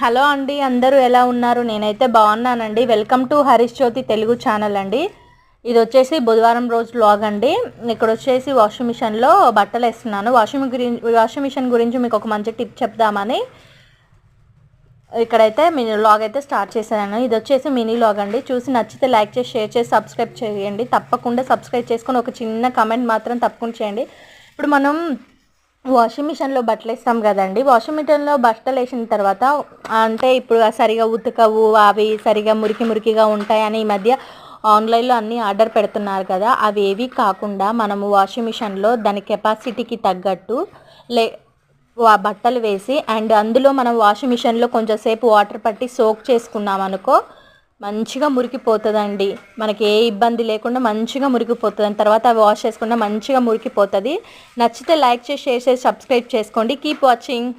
Hello అండి అందరూ ఎలా ఉన్నారు? నేనైతే బాగున్నానండి. Welcome to Harish Jyothi Telugu channel అండి. ఇది వచ్చేసి బుధవారం రోజు బ్లాగ్ అండి. ఇక్కడ వచ్చేసి వాషింగ్ మిషన్లో బట్టలు వేస్తున్నాను. వాషింగ్ గురించి వాషింగ్ మిషన్ గురించి మీకు ఒక మంచి టిప్ చెప్దామని ఇక్కడైతే మినీ లాగ్ అయితే స్టార్ట్ చేశాను. ఇది వచ్చేసి మినీ లాగ్ అండి. చూసి నచ్చితే లైక్ చేసి షేర్ చేసి సబ్స్క్రైబ్ చేయండి. తప్పకుండా సబ్స్క్రైబ్ చేసుకొని ఒక చిన్న కమెంట్ మాత్రం తప్పకుండా చేయండి. ఇప్పుడు మనం వాషింగ్ మిషన్లో బట్టలు వేస్తాం కదండి. వాషింగ్ మిషన్లో బట్టలు వేసిన తర్వాత అంటే ఇప్పుడు సరిగా ఉతకవు అవి సరిగా మురికి మురికిగా ఉంటాయని ఈ మధ్య ఆన్లైన్లో అన్నీ ఆర్డర్ పెడుతున్నారు కదా అవి ఏవి కాకుండా మనము వాషింగ్ మిషన్లో దాని కెపాసిటీకి తగ్గట్టు లే బట్టలు వేసి అండ్ అందులో మనం వాషింగ్ మిషన్లో కొంచెం సేపు వాటర్ పట్టి సోక్ చేసుకున్నాం అనుకో మంచిగా మురికిపోతుందండి. మనకి ఏ ఇబ్బంది లేకుండా మంచిగా మురికిపోతుంది తర్వాత వాష్ చేసుకుంటే మంచిగా మురికిపోతుంది. నచ్చితే లైక్ చేసి షేర్ చేసి సబ్స్క్రైబ్ చేసుకోండి. Keep watching.